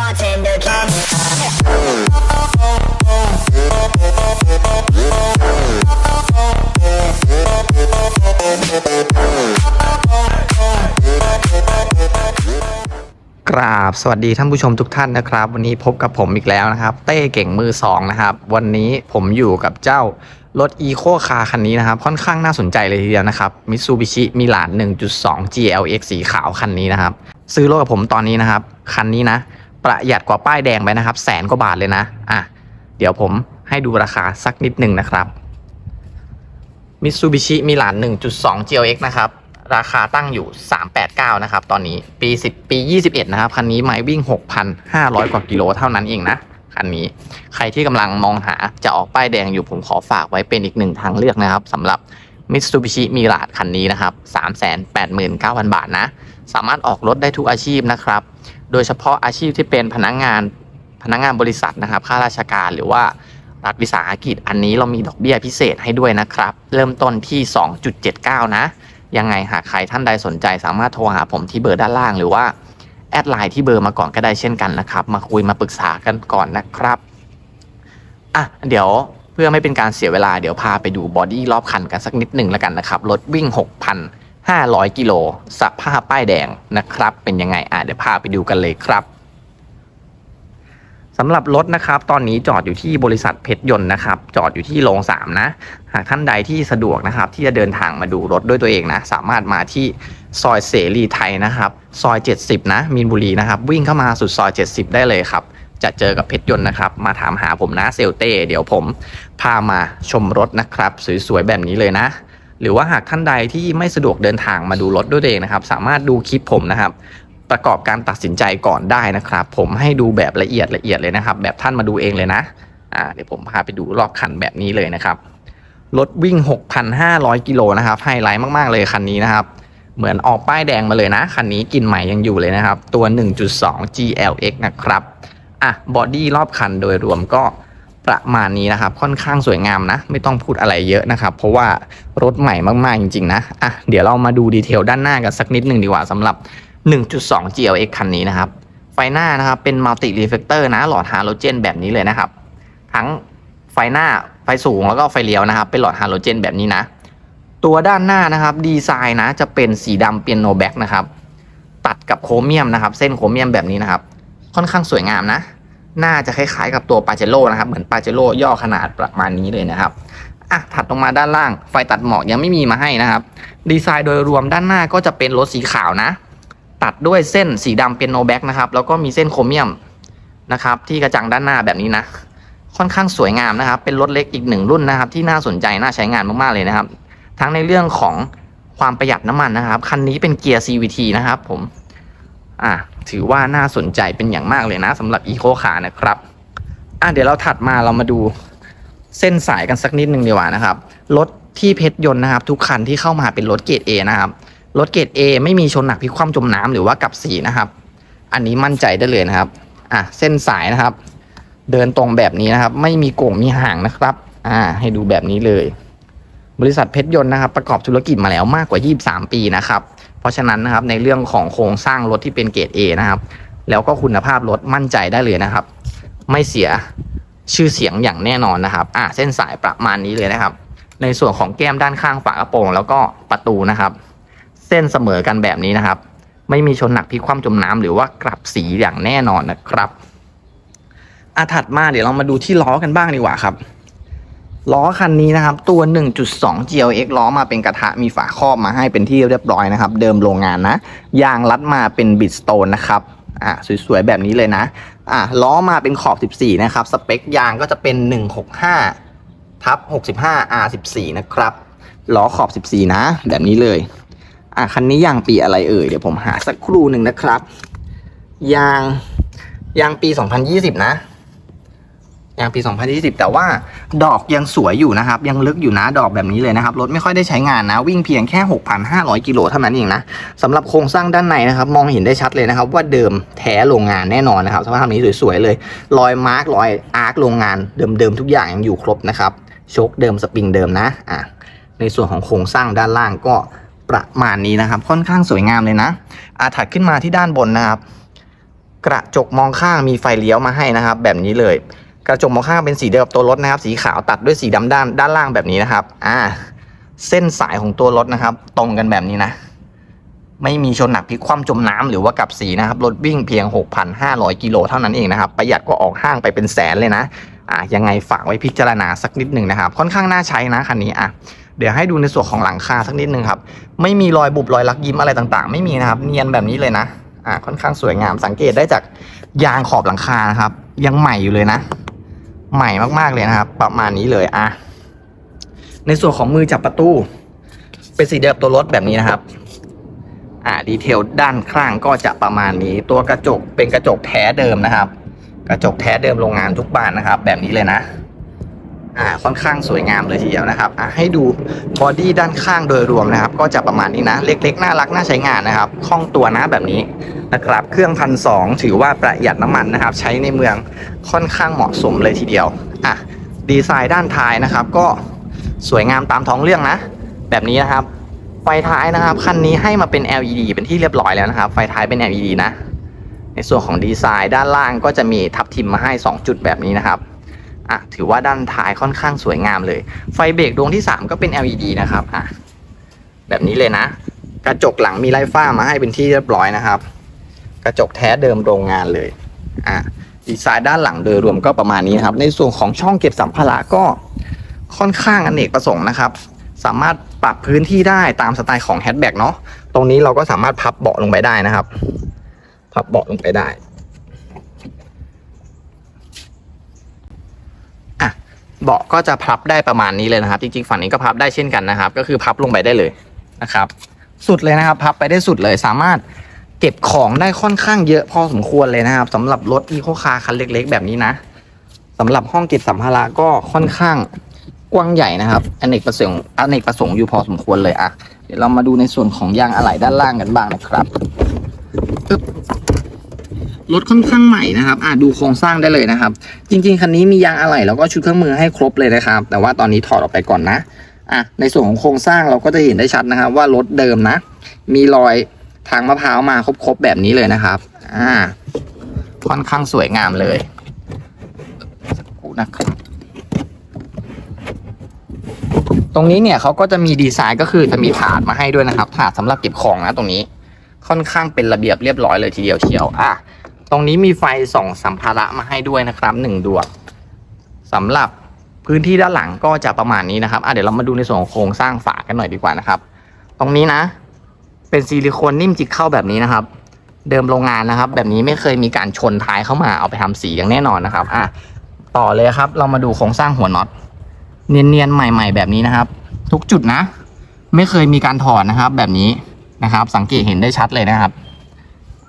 bartender can กราบสวัสดีท่านผู้ชมทุกท่านนะครับ วันนี้พบกับผมอีกแล้วนะครับ เต้เก่งมือสองนะครับ วันนี้ผมอยู่กับเจ้ารถ e c o Car คันนี้นะครับ ค่อนข้างน่าสนใจเลยทีเดียวนะครับ Mitsubishi Milan 1.2 GLX สีขาวคันนี้นะครับ ซื้อรถกับผมตอนนี้นะครับ คันนี้นะ ประหยัดกว่าป้ายแดงไปนะครับ แสนกว่าบาทเลยนะอะเดี๋ยวผมให้ดูราคาสักนิดหนึ่งนะครับ Mitsubishi Milan 1.2 GLX นะครับ ราคาตั้งอยู่ 389 นะครับ ตอนนี้ปี 10 ปี 21 นะครับ คันนี้ไม้วิ่ง 6,500 กว่ากิโลเท่านั้นเองนะ คันนี้ใครที่กำลังมองหาจะออกป้ายแดงอยู่ผมขอฝากไว้เป็นอีกหนึ่งทางเลือกนะครับสำหรับ Mitsubishi Mirage คันนี้นะครับ 389,000 บาทนะ สามารถออกรถได้ทุกอาชีพนะครับ โดยเฉพาะอาชีพที่เป็นพนักงานพนักงานบริษัทนะครับข้าราชการหรือว่ารัฐวิสาหกิจอันนี้เรามีดอกเบี้ยพิเศษให้ด้วยนะครับ เริ่มต้นที่ 2.79 นะ ยังไงหากใครท่านใดสนใจสามารถโทรหาผมที่เบอร์ด้านล่างหรือว่าแอดไลน์ที่เบอร์มาก่อนก็ได้เช่นกันนะครับ มาคุยมาปรึกษากันก่อนนะครับอะเดี๋ยวเพื่อไม่เป็นการเสียเวลาเดี๋ยวพาไปดูบอดี้รอบคันกันสักนิดหนึ่งแล้วกันนะครับรถวิ่ง 500 กิโลสภาพป้ายแดงนะครับ เป็นยังไงอะเดี๋ยวพาไปดูกันเลยครับสำหรับรถนะครับ ตอนนี้จอดอยู่ที่บริษัทเพชรยนต์นะครับ จอดอยู่ที่โรงสามนะ หากท่านใดที่สะดวกนะครับ ที่จะเดินทางมาดูรถด้วยตัวเองนะ สามารถมาที่ซอยเสรีไทยนะครับ ซอย 70 นะมีนบุรีนะครับ วิ่งเข้ามาสุดซอย 70 ได้เลยครับ จะเจอกับเพชรยนต์นะครับ มาถามหาผมนะเซลเต้ เดี๋ยวผมพามาชมรถนะครับ สวยๆแบบนี้เลยนะ หรือว่าหากท่านใดที่ไม่สะดวกเดินทางมาดูรถด้วยตัวเองนะครับ สามารถดูคลิปผมนะครับประกอบการตัดสินใจก่อนได้นะครับ ผมให้ดูแบบละเอียดละเอียดเลยนะครับ แบบท่านมาดูเองเลยนะอ่าเดี๋ยวผมพาไปดูรอบคันแบบนี้เลยนะครับรถวิ่ง 6,500 กิโลนะครับไฮไลท์มาก ๆ เลยคันนี้นะครับ เหมือนออกป้ายแดงมาเลยนะ คันนี้กินใหม่ยังอยู่เลยนะครับ ตัว 1.2 GLX นะครับ อะบอดี้รอบคันโดยรวมก็ ประมาณนี้นะครับค่อนข้างสวยงามนะ ไม่ต้องพูดอะไรเยอะนะครับ เพราะว่ารถใหม่มากๆจริงๆนะอะเดี๋ยวเรามาดูดีเทลด้านหน้ากันสักนิดหนึ่งดีกว่าสำหรับ 1.2 GLX คันนี้นะครับ ไฟหน้านะครับเป็นมัลติรีเฟกเตอร์นะหลอดฮาโลเจนแบบนี้เลยนะครับ ทั้งไฟหน้าไฟสูงแล้วก็ไฟเลี้ยวนะครับ เป็นหลอดฮาโลเจนแบบนี้นะ ตัวด้านหน้านะครับดีไซน์นะจะเป็นสีดำเปียโนแบ็กนะครับตัดกับโครเมียมนะครับ เส้นโครเมียมแบบนี้นะครับ ค่อนข้างสวยงามนะ น่าจะคล้ายๆกับตัวปาเจโร่นะครับ เหมือนปาเจโร่ย่อขนาดประมาณนี้เลยนะครับอะถัดลงมาด้านล่าง ไฟตัดหมอกยังไม่มีมาให้นะครับ ดีไซน์โดยรวมด้านหน้าก็จะเป็นรถสีขาวนะ ตัดด้วยเส้นสีดำเป็นโนแบ็กนะครับ แล้วก็มีเส้นโครเมียมนะครับ ที่กระจังด้านหน้าแบบนี้นะ ค่อนข้างสวยงามนะครับ เป็นรถเล็กอีกหนึ่งรุ่นนะครับ ที่น่าสนใจน่าใช้งานมากๆเลยนะครับ ทั้งในเรื่องของความประหยัดน้ำมันนะครับ คันนี้เป็นเกียร์ CVT นะครับ ผม อะ ถือว่าน่าสนใจเป็นอย่างมากเลยนะสำหรับ Eco Car นะครับอะเดี๋ยวเราถัดมาเรามาดูเส้นสายกันสักนิดหนึ่งดีกว่านะครับ รถที่เพชรยนต์นะครับ ทุกคันที่เข้ามาเป็นรถเกรด A นะครับรถเกรด A ไม่มีชนหนักพิกคว่ำจมน้ำหรือว่ากับสีนะครับ อันนี้มั่นใจได้เลยนะครับอะเส้นสายนะครับ เดินตรงแบบนี้นะครับ ไม่มีโก่งมีห่างนะครับ อ่า ให้ดูแบบนี้เลย บริษัทเพชรยนต์นะครับ ประกอบธุรกิจมาแล้วมากกว่า 23 ปีนะครับ เพราะฉะนั้นนะครับในเรื่องของโครงสร้างรถที่เป็นเกรด A นะครับ แล้วก็คุณภาพรถมั่นใจได้เลยนะครับ ไม่เสียชื่อเสียงอย่างแน่นอนนะครับ อ่าเส้นสายประมาณนี้เลยนะครับ ในส่วนของแก้มด้านข้างฝากระโปรง แล้วก็ประตูนะครับ เส้นเสมอกันแบบนี้นะครับ ไม่มีชนหนักพลิกคว่ำจมน้ำหรือว่ากลับสีอย่างแน่นอนนะครับอาถัดมาเดี๋ยวเรามาดูที่ล้อกันบ้างดีกว่าครับ ล้อคันนี้นะครับ ตัว 1.2 GLX ล้อมาเป็นกระทะมีฝาครอบมาให้เป็นที่เรียบร้อยนะครับ เดิมโรงงานนะ ยางรัดมาเป็นบิดสโตนนะครับอ่าสวยๆ แบบนี้เลยนะอ่าล้อมาเป็นขอบ 14 นะครับ สเปคยางก็จะเป็น 165ทับ65 R14 นะครับล้อขอบ 14 นะ แบบนี้เลยอะคันนี้ยางปีอะไรเอ่ยเดี๋ยวผมหาสักครู่หนึ่งนะครับ ยางยางปี 2020 นะ ยางปี 2020 แต่ว่าดอกยังสวยอยู่นะครับ ยังลึกอยู่นะดอกแบบนี้เลยนะครับ รถไม่ค่อยได้ใช้งานนะ วิ่งเพียงแค่ 6,500 กิโลเท่านั้นเองนะสำหรับโครงสร้างด้านในนะครับ มองเห็นได้ชัดเลยนะครับ ว่าเดิมแท้โรงงานแน่นอนนะครับ สภาพนี้สวยๆเลย รอยมาร์กรอยอาร์คโรงงานเดิมๆทุกอย่างยังอยู่ครบนะครับโชคเดิมสปริงเดิมนะอะในส่วนของโครงสร้างด้านล่างก็ประมาณนี้นะครับ ค่อนข้างสวยงามเลยนะ อาถัดขึ้นมาที่ด้านบนนะครับ กระจกมองข้างมีไฟเลี้ยวมาให้นะครับ แบบนี้เลย กระจกมองข้างเป็นสีเดียวกับตัวรถนะครับ สีขาวตัดด้วยสีดำด้านด้านล่างแบบนี้นะครับ อ่า เส้นสายของตัวรถนะครับ ตรงกันแบบนี้นะ ไม่มีชนหนักพลิกคว่ำจมน้ำหรือว่ากับสีนะครับ รถวิ่งเพียง 6,500 กิโลเท่านั้นเองนะครับ ประหยัดก็ออกห้างไปเป็นแสนเลยนะ อะยังไงฝากไว้พิจารณาสักนิดหนึ่งนะครับ ค่อนข้างน่าใช้นะคันนี้อะเดี๋ยวให้ดูในส่วนของหลังคาสักนิดหนึ่งครับ ไม่มีรอยบุบรอยลักยิ้มอะไรต่างๆ ไม่มีนะครับ เนียนแบบนี้เลยนะ อะค่อนข้างสวยงาม สังเกตได้จากยางขอบหลังคานะครับ ยังใหม่อยู่เลยนะ ใหม่มากๆเลยนะครับ ประมาณนี้เลยอะในส่วนของมือจับประตู เป็นสีเดียวกับตัวรถแบบนี้นะครับ อ่าดีเทลด้านข้างก็จะประมาณนี้ ตัวกระจกเป็นกระจกแท้เดิมนะครับ กระจกแท้เดิมโรงงานทุกบ้านนะครับ แบบนี้เลยนะ อ่าค่อนข้างสวยงามเลยทีเดียวนะครับอ่าให้ดูบอดี้ด้านข้างโดยรวมนะครับ ก็จะประมาณนี้นะ เล็กๆ น่ารัก น่าใช้งานนะครับคล่องตัวนะแบบนี้นะครับเครื่องพันสองถือว่าประหยัดน้ำมันนะครับ ใช้ในเมืองค่อนข้างเหมาะสมเลยทีเดียวอะดีไซน์ด้านท้ายนะครับ ก็สวยงามตามท้องเรื่องนะ แบบนี้นะครับ ไฟท้ายนะครับคันนี้ให้มาเป็น LED เป็นที่เรียบร้อยแล้วนะครับ ไฟท้ายเป็น LED นะ ในส่วนของดีไซน์ด้านล่างก็จะมีทับทิมมาให้ 2 จุดแบบนี้นะครับ อะถือว่าด้านท้ายค่อนข้างสวยงามเลย ไฟเบรกดวงที่ 3 ก็เป็น LED นะครับอะแบบนี้เลยนะ กระจกหลังมีไล่ฟ้ามาให้เป็นที่เรียบร้อยนะครับ กระจกแท้เดิมโรงงานเลยอะดีไซน์ด้านหลังโดยรวมก็ประมาณนี้นะครับ ในส่วนของช่องเก็บสัมภาระก็ค่อนข้างอเนกประสงค์นะครับ สามารถปรับพื้นที่ได้ตามสไตล์ของแฮชแบ็กเนาะตรงนี้เราก็สามารถพับเบาะลงไปได้นะครับ พับเบาะลงไปได้ อะ เบาะก็จะพับได้ประมาณนี้เลยนะครับ จริงๆฝั่งนี้ก็พับได้เช่นกันนะครับ ก็คือพับลงไปได้เลยนะครับ สุดเลยนะครับ พับไปได้สุดเลยสามารถเก็บของได้ค่อนข้างเยอะพอสมควรเลยนะครับสำหรับรถอีโคคาร์คันเล็ก ๆ แบบนี้นะสำหรับห้องเก็บสัมภาระก็ค่อนข้างกว้างใหญ่นะครับอเนกประสงค์อเนกประสงค์อยู่พอสมควรเลยอะเดี๋ยวเรามาดูในส่วนของยางอะไหล่ด้านล่างกันบ้างนะครับปึ๊บ รถค่อนข้างใหม่นะครับอะดูโครงสร้างได้เลยนะครับ จริง ๆ คันนี้มียางอะไหล่แล้วก็ชุดเครื่องมือให้ครบเลยนะครับ แต่ว่าตอนนี้ถอดออกไปก่อนนะอะในส่วนของโครงสร้างเราก็จะเห็นได้ชัดนะครับ ว่ารถเดิมนะ มีรอยทางมะพร้าวมาครบๆแบบนี้เลยนะครับอ่าค่อนข้างสวยงามเลยสักครู่นะครับตรงนี้เนี่ยเขาก็จะมีดีไซน์ก็คือจะมีถาดมาให้ด้วยนะครับถาดสำหรับเก็บของนะตรงนี้ค่อนข้างเป็นระเบียบเรียบร้อยเลยทีเดียวเชียวอะ ตรงนี้มีไฟส่องสัมภาระมาให้ด้วยนะครับหนึ่งดวงสำหรับพื้นที่ด้านหลังก็จะประมาณนี้นะครับอะเดี๋ยวเรามาดูในส่วนของโครงสร้างฝากันหน่อยดีกว่านะครับ ตรงนี้นะ เป็นซิลิโคนนิ่มจิกเข้าแบบนี้นะครับ เดิมโรงงานนะครับ แบบนี้ไม่เคยมีการชนท้ายเข้ามาเอาไปทำสีอย่างแน่นอนนะครับอะต่อเลยครับ เรามาดูโครงสร้างหัวน็อตเนียนๆใหม่ ๆ แบบนี้นะครับ ทุกจุดนะ ไม่เคยมีการถอดนะครับ แบบนี้นะครับ สังเกตเห็นได้ชัดเลยนะครับ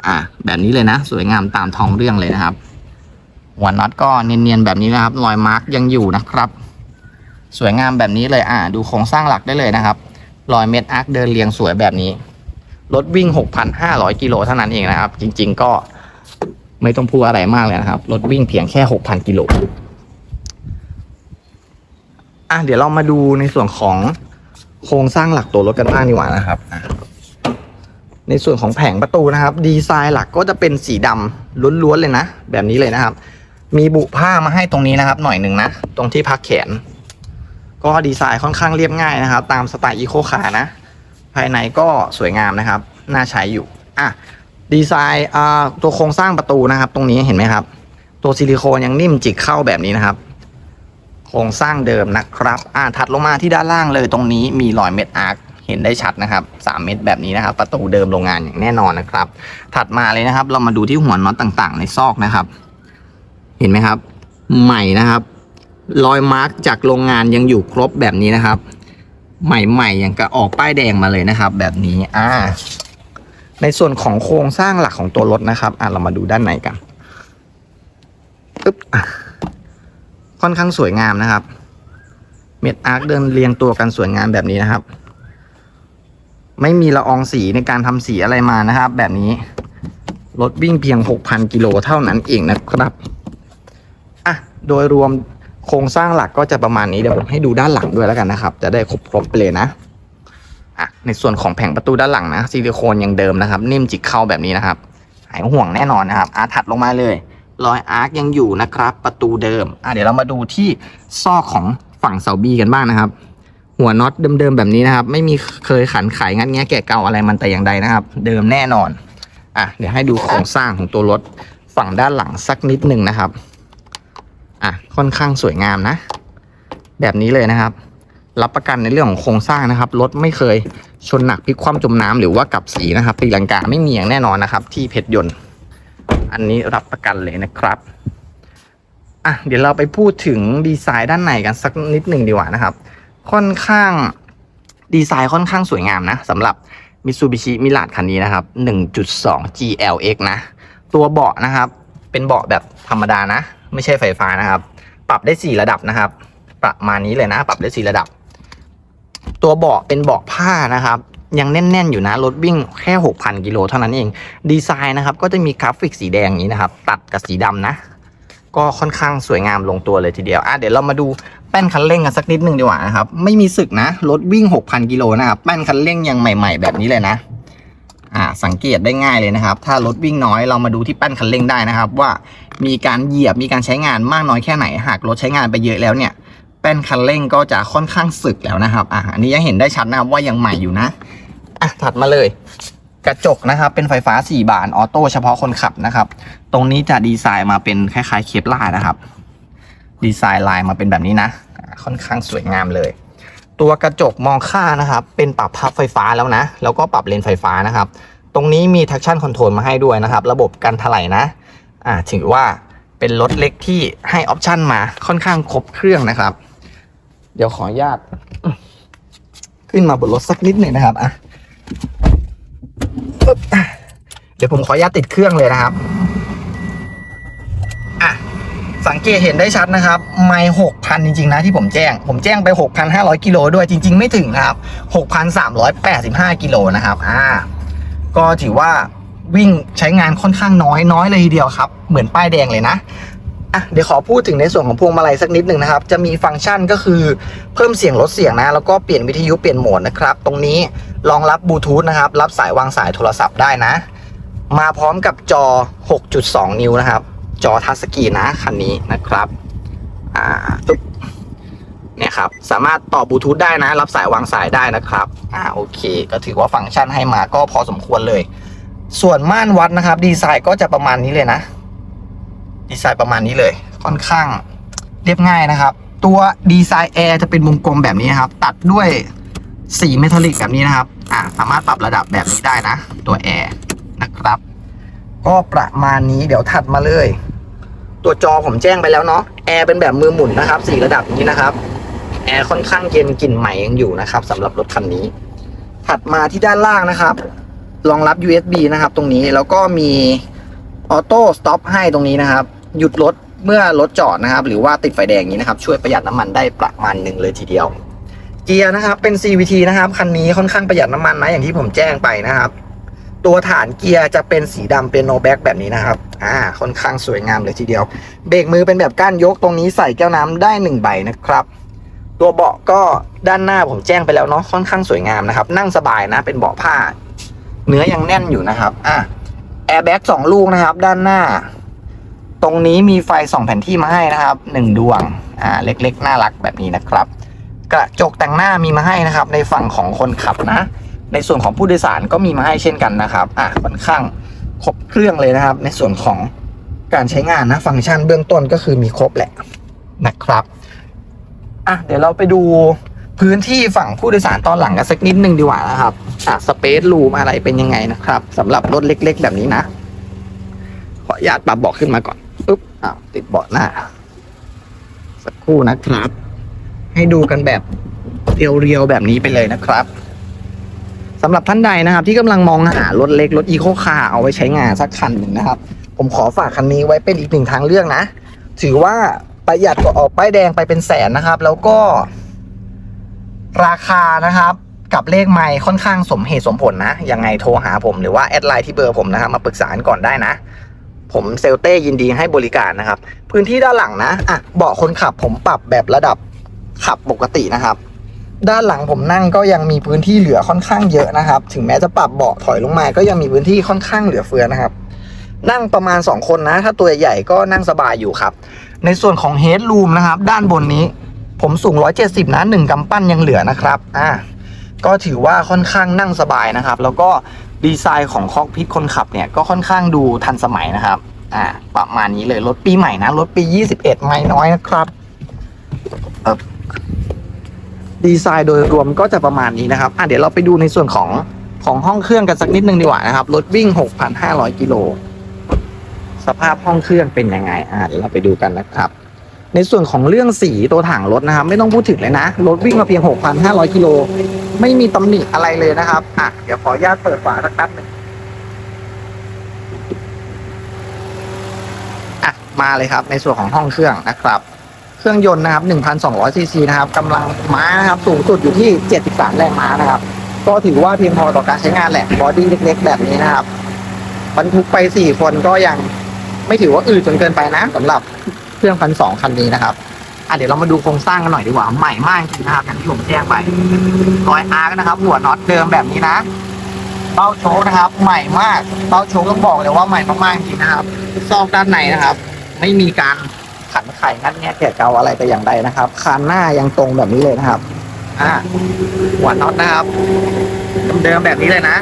อ่าแบบนี้เลยนะ สวยงามตามท้องเรื่องเลยนะครับ หัวน็อตก็เนียนๆแบบนี้นะครับ รอยมาร์กยังอยู่นะครับ สวยงามแบบนี้เลยอ่าดูโครงสร้างหลักได้เลยนะครับ รอยเม็ดอาร์คเดินเรียงสวยแบบนี้ รถวิ่ง 6,500 กิโลเท่านั้นเองนะครับ จริง ๆ ก็ไม่ต้องพูดอะไรมากเลยนะครับ รถวิ่งเพียงแค่ 6,000 กิโลอะเดี๋ยวเรามาดูในส่วนของโครงสร้างหลักตัวรถกันบ้างดีกว่านะครับ ในส่วนของแผงประตูนะครับ ดีไซน์หลักก็จะเป็นสีดำล้วนๆเลยนะ แบบนี้เลยนะครับ มีบุผ้ามาให้ตรงนี้นะครับ หน่อยหนึ่งนะ ตรงที่พักแขน ก็ดีไซน์ค่อนข้างเรียบง่ายนะครับ ตามสไตล์อีโคคาร์นะ ภายในก็สวยงามนะครับ น่าใช้อยู่ อะ ดีไซน์อ่าตัวโครงสร้างประตูนะครับ ตรงนี้เห็นไหมครับ ตัวซิลิโคนยังนิ่มจิกเข้าแบบนี้นะครับโครงสร้างเดิมนะครับ อ่าถัดลงมาที่ด้านล่างเลยตรงนี้มีรอยเม็ดอาร์ค ห็นได้ชัดนะครับ 3 เม็ดแบบนี้นะครับ ประตูเดิมโรงงานอย่างแน่นอนนะครับ ถัดมาเลยนะครับ เรามาดูที่หัวน็อตต่างๆ ในซอกนะครับ เห็นไหมครับ ใหม่นะครับรอยมาร์กจากโรงงานยังอยู่ครบแบบนี้นะครับ ใหม่ๆอย่างกระออกป้ายแดงมาเลยนะครับ แบบนี้อ่า ในส่วนของโครงสร้างหลักของตัวรถนะครับอะเรามาดูด้านในกันปึ๊บค่อนข้างสวยงามนะครับ เม็ดอาร์คเดินเรียงตัวกันสวยงามแบบนี้นะครับ ไม่มีละอองสีในการทำสีอะไรมานะครับ แบบนี้ รถวิ่งเพียง 6,000 กิโลเท่านั้นเองนะครับอะโดยรวมโครงสร้างหลักก็จะประมาณนี้เดี๋ยวผมให้ดูด้านหลังด้วยแล้วกันนะครับ จะได้ครบครบไปเลยนะอะในส่วนของแผงประตูด้านหลังนะซิลิโคนยังเดิมนะครับ นิ่มจิกเข้าแบบนี้นะครับ หายห่วงแน่นอนนะครับอาถัดลงมาเลย รอยอาร์คยังอยู่นะครับ ประตูเดิมอะเดี๋ยวเรามาดูที่ซอกของฝั่งเสาบีกันบ้างนะครับ หัวน็อตเดิมๆแบบนี้นะครับ ไม่มีเคยขันไขงัดแงะแกะเก่าอะไรมันแต่อย่างใดนะครับ เดิมแน่นอน อะเดี๋ยวให้ดูโครงสร้างของตัวรถฝั่งด้านหลังสักนิดหนึ่งนะครับ อะค่อนข้างสวยงามนะ แบบนี้เลยนะครับ รับประกันในเรื่องของโครงสร้างนะครับรถไม่เคยชนหนักพลิกคว่ำจมน้ำหรือว่ากับสีนะครับตีลังกาไม่มีอย่างแน่นอนนะครับ ที่เพชรยนต์ อันนี้รับประกันเลยนะครับอะเดี๋ยวเราไปพูดถึงดีไซน์ด้านในกันสักนิดหนึ่งดีกว่านะครับ ค่อนข้างดีไซน์ค่อนข้างสวยงามนะสำหรับ Mitsubishi m i r a คันนี้นะครับ 1.2 GLX นะ ตัวเบาะนะครับ เป็นเบาะแบบธรรมดานะ ไม่ใช่ไฟฟ้านะครับ ปรับได้ 4 ระดับนะครับ ประมาณนี้เลยนะ ปรับได้ 4 ระดับ ตัวเบาะเป็นเบาะผ้านะครับ ยังแน่น ๆ อยู่นะ รถวิ่งแค่ 6,000 กิโลเท่านั้นเอง ดีไซน์นะครับ ก็จะมีกราฟิกสีแดงอย่างนี้นะครับ ตัดกับสีดำนะ ก็ค่อนข้างสวยงามลงตัวเลยทีเดียวอะเดี๋ยวเรามาดูแป้นคันเร่งกันสักนิดหนึ่งดีกว่านะครับ ไม่มีสึกนะ รถวิ่ง 6,000 กิโลนะครับ แป้นคันเร่งยังใหม่ ๆ แบบนี้เลยนะ อ่า สังเกตได้ง่ายเลยนะครับ ถ้ารถวิ่งน้อยเรามาดูที่แป้นคันเร่งได้นะครับ ว่ามีการเหยียบมีการใช้งานมากน้อยแค่ไหน หากรถใช้งานไปเยอะแล้วเนี่ย แป้นคันเร่งก็จะค่อนข้างสึกแล้วนะครับ อ่าอันนี้ยังเห็นได้ชัดนะครับว่ายังใหม่อยู่นะ อะถัดมาเลย กระจกนะครับ เป็นไฟฟ้า 4 บานออโต้เฉพาะคนขับนะครับ ตรงนี้จะดีไซน์มาเป็นคล้ายๆเคปลานะครับ ดีไซน์ลายมาเป็นแบบนี้นะ ค่อนข้างสวยงามเลย ตัวกระจกมองข้านะครับ เป็นปรับพับไฟฟ้าแล้วนะ แล้วก็ปรับเลนไฟฟ้านะครับ ตรงนี้มี traction control มาให้ด้วยนะครับ ระบบการถลายนะอ่าถือว่าเป็นรถเล็กที่ให้ออปชั่นมาค่อนข้างครบเครื่องนะครับ เดี๋ยวขออนุญาต ขึ้นมาบนรถสักนิดหนึ่งนะครับอะปึ๊บอะ เดี๋ยวผมขออนุญาตติดเครื่องเลยนะครับอะสังเกตเห็นได้ชัดนะครับ ไม่หกพันจริง ๆ นะที่ผมแจ้ง ผมแจ้งไป 6,500 กิโลด้วยจริง ๆ ไม่ถึงนะครับ 6,385 กิโลนะครับอ่าก็ถือว่าวิ่งใช้งานค่อนข้างน้อยน้อยเลยทีเดียวครับ เหมือนป้ายแดงเลยนะ อะเดี๋ยวขอพูดถึงในส่วนของพวงมาลัยสักนิดหนึ่งนะครับ จะมีฟังก์ชันก็คือเพิ่มเสียงลดเสียงนะ แล้วก็เปลี่ยนวิทยุเปลี่ยนโหมดนะครับ ตรงนี้รองรับบลูทูธนะครับ รับสายวางสายโทรศัพท์ได้นะ มาพร้อมกับจอ 6.2 นิ้วนะครับ จอทัชสกรีนนะคันนี้นะครับ อ่าตุ๊บเนี่ยครับ สามารถต่อบลูทูธได้นะ รับสายวางสายได้นะครับ อ่าโอเค ก็ถือว่าฟังก์ชันให้มาก็พอสมควรเลย ส่วนม่านวัดนะครับ ดีไซน์ก็จะประมาณนี้เลยนะ ดีไซน์ประมาณนี้เลย ค่อนข้างเรียบง่ายนะครับ ตัวดีไซน์แอร์จะเป็นวงกลมแบบนี้นครับ ตัดด้วยสีเมทัลลิกแบบนี้นะครับอ่าสามารถปรับระดับแบบนี้ได้นะ ตัวแอร์นะครับ ก็ประมาณนี้เดี๋ยวถัดมาเลย ตัวจอผมแจ้งไปแล้วเนาะแอร์เป็นแบบมือหมุนนะครับสี่ระดับนี้นะครับแอร์ค่อนข้างเย็นกลิ่นใหม่ยังอยู่นะครับสำหรับรถคันนี้ ถัดมาที่ด้านล่างนะครับรองรับ USB นะครับ ตรงนี้แล้วก็มีออโต้สต็อปให้ตรงนี้นะครับ หยุดรถเมื่อรถจอดนะครับ หรือว่าติดไฟแดงนี้นะครับ ช่วยประหยัดน้ำมันได้ประมาณหนึ่งเลยทีเดียว เกียร์นะครับเป็น CVT นะครับคันนี้ค่อนข้างประหยัดน้ำมันนะอย่างที่ผมแจ้งไปนะครับ ตัวฐานเกียร์จะเป็นสีดำเป็นโนแบ็กแบบนี้นะครับอ่าค่อนข้างสวยงามเลยทีเดียว เบรกมือเป็นแบบก้านยกตรงนี้ใส่แก้วน้ำได้หนึ่งใบนะครับตัวเบาะก็ด้านหน้าผมแจ้งไปแล้วเนาะค่อนข้างสวยงามนะครับ นั่งสบายนะเป็นเบาะผ้า เนื้อยังแน่นอยู่นะครับอะแอร์แบ็กสองลูกนะครับ ด้านหน้า ตรงนี้มีไฟสองแผ่นที่มาให้นะครับหนึ่งดวงอ่าเล็กๆ น่ารักแบบนี้นะครับ กระจกแต่งหน้ามีมาให้นะครับ ในฝั่งของคนขับนะ ในส่วนของผู้โดยสารก็มีมาให้เช่นกันนะครับอะค่อนข้างครบเครื่องเลยนะครับ ในส่วนของการใช้งานนะฟังก์ชันเบื้องต้นก็คือมีครบแหละนะครับอะเดี๋ยวเราไปดูพื้นที่ฝั่งผู้โดยสารตอนหลังกันสักนิดนึงดีกว่านะครับอะสเปซรูมอะไรเป็นยังไงนะครับสำหรับรถเล็ก ๆ แบบนี้นะขออนุญาตปรับเบาะขึ้นมาก่อน ปุ๊บอ้าวติดเบาะหน้า สักครู่นะครับ ให้ดูกันแบบเรียวๆแบบนี้ไปเลยนะครับสำหรับท่านใดนะครับ ที่กำลังมองหารถเล็กรถอีโคคาร์เอาไว้ใช้งานสักคันหนึ่งนะครับ ผมขอฝากคันนี้ไว้เป็นอีกหนึ่งทางเลือกนะ ถือว่าประหยัดกว่าออกป้ายแดงไปเป็นแสนนะครับ แล้วก็ ราคานะครับกับเลขไม่ค่อนข้างสมเหตุสมผลนะ ยังไงโทรหาผมหรือว่าแอดไลน์ที่เบอร์ผมนะครับ มาปรึกษากันก่อนได้นะ ผมเซลเต้ยินดีให้บริการนะครับ พื้นที่ด้านหลังนะอะเบาะคนขับผมปรับแบบระดับขับปกตินะครับ ด้านหลังผมนั่งก็ยังมีพื้นที่เหลือค่อนข้างเยอะนะครับ ถึงแม้จะปรับเบาะถอยลงมา ก็ยังมีพื้นที่ค่อนข้างเหลือเฟือนะครับ นั่งประมาณ 2 คนนะ ถ้าตัวใหญ่ก็นั่งสบายอยู่ครับ ในส่วนของเฮด o ูมนะครับ ด้านบนนี้ผมสูง 170 นะ1กำปั้นยังเหลือนะครับ อ่า ก็ถือว่าค่อนข้างนั่งสบายนะครับ แล้วก็ ดีไซน์ของคอกพิทคนขับเนี่ยก็ค่อนข้างดูทันสมัยนะครับ อ่า ประมาณนี้เลยรถปีใหม่นะรถปี 21 ไม่น้อยนะครับดีไซน์โดยรวมก็จะประมาณนี้นะครับ อะเดี๋ยวเราไปดูในส่วนของของห้องเครื่องกันสักนิดนึงดีกว่านะครับ รถวิ่ง 6,500 กิโล สภาพห้องเครื่องเป็นยังไง อ่าเดี๋ยวเราไปดูกันนะครับ ในส่วนของเรื่องสีตัวถังรถนะครับ ไม่ต้องพูดถึงเลยนะ รถวิ่งมาเพียง 6,500 กิโล ไม่มีตำหนิอะไรเลยนะครับ อะ เดี๋ยวขออนุญาตเปิดฝาสักแป๊บหนึงอะ มาเลยครับ ในส่วนของห้องเครื่องนะครับ เครื่องยนต์นะครับ 1,200 ซีซีนะครับกำลังม้านะครับ สูงสุดอยู่ที่ 73 แรงม้านะครับ ก็ถือว่าเพียงพอต่อการใช้งานแหละบอดี้เล็กๆ แบบนี้นะครับบรรทุกไป 4 คนก็ยังไม่ถือว่าอืดจนเกินไปนะสำหรับ เครื่องพันสองคันนี้นะครับอะเดี๋ยวเรามาดูโครงสร้างกันหน่อยดีกว่าใหม่มากจริงนะครับอย่างที่ผมแจ้งไปรอยอาร์คนะครับ หัวน็อตเดิมแบบนี้นะเบ้าโชคนะครับ ใหม่มากเบ้าโชคต้องบอกเลยว่าใหม่มากๆจริงนะครับซอกด้านในนะครับ ไม่มีการขันไข่งัดแงะแกะเกาอะไรแต่อย่างใดนะครับคานหน้ายังตรงแบบนี้เลยนะครับอ่าหัวน็อตนะครับเดิมแบบนี้เลยนะ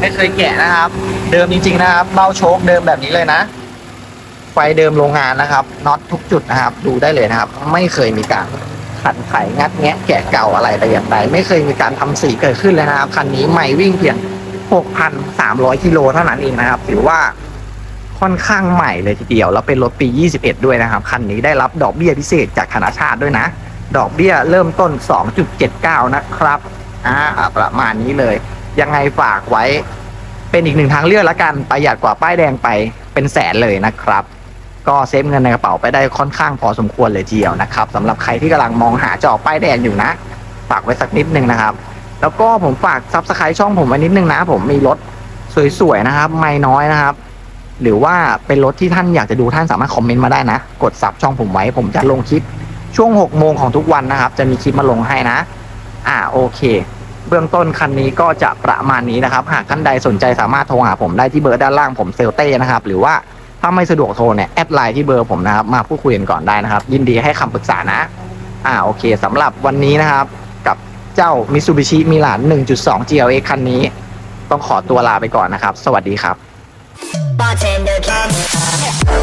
ไม่เคยแกะนะครับ เดิมจริง ๆ นะครับเบ้าโชคเดิมแบบนี้เลยนะ ไฟเดิมโรงงานนะครับน็อตทุกจุดนะครับ ดูได้เลยนะครับ ไม่เคยมีการขันไขงัดแงะแกะเก่าอะไรแต่อย่างใดไม่เคยมีการทำสีเกิดขึ้นเลยนะครับคันนี้ใหม่วิ่งเพียง 6,300 กิโลเท่านั้นเองนะครับถือว่าค่อนข้างใหม่เลยทีเดียว แล้วเป็นรถปี 21 ด้วยนะครับ คันนี้ได้รับดอกเบี้ยพิเศษจากธนาชาติด้วยนะ ดอกเบี้ยเริ่มต้น 2.79 นะครับอ่าประมาณนี้เลย ยังไงฝากไว้เป็นอีกหนึ่งทางเลือกละกันประหยัดกว่าป้ายแดงไปเป็นแสนเลยนะครับ ก็เซฟเงินในกระเป๋าไปได้ค่อนข้างพอสมควรเลยทีเดียวนะครับสำหรับใครที่กำลังมองหาจอป้ายแดงอยู่นะฝากไว้สักนิดนึงนะครับ แล้วก็ผมฝากซับสไครต์ช่องผมไว้นิดนึงนะ ผมมีรถสวยๆนะครับ ไม่น้อยนะครับ หรือว่าเป็นรถที่ท่านอยากจะดูท่านสามารถคอมเมนต์มาได้นะ กดซับช่องผมไว้ ผมจะลงคลิปช่วง6โมงของทุกวันนะครับ จะมีคลิปมาลงให้นะ อ่าโอเค เบื้องต้นคันนี้ก็จะประมาณนี้นะครับ หากท่านใดสนใจสามารถโทรหาผมได้ที่เบอร์ด้านล่างผมเซลเต้นะครับ หรือว่า ถ้าไม่สะดวกโทรเนี่ยแอดไลน์ที่เบอร์ผมนะครับมาพูดคุยกันก่อนได้นะครับ ยินดีให้คำปรึกษานะ อ่าโอเคสำหรับวันนี้นะครับ กับเจ้า Mitsubishi Milan 1.2 GLX คันนี้ ต้องขอตัวลาไปก่อนนะครับ สวัสดีครับ Bartender.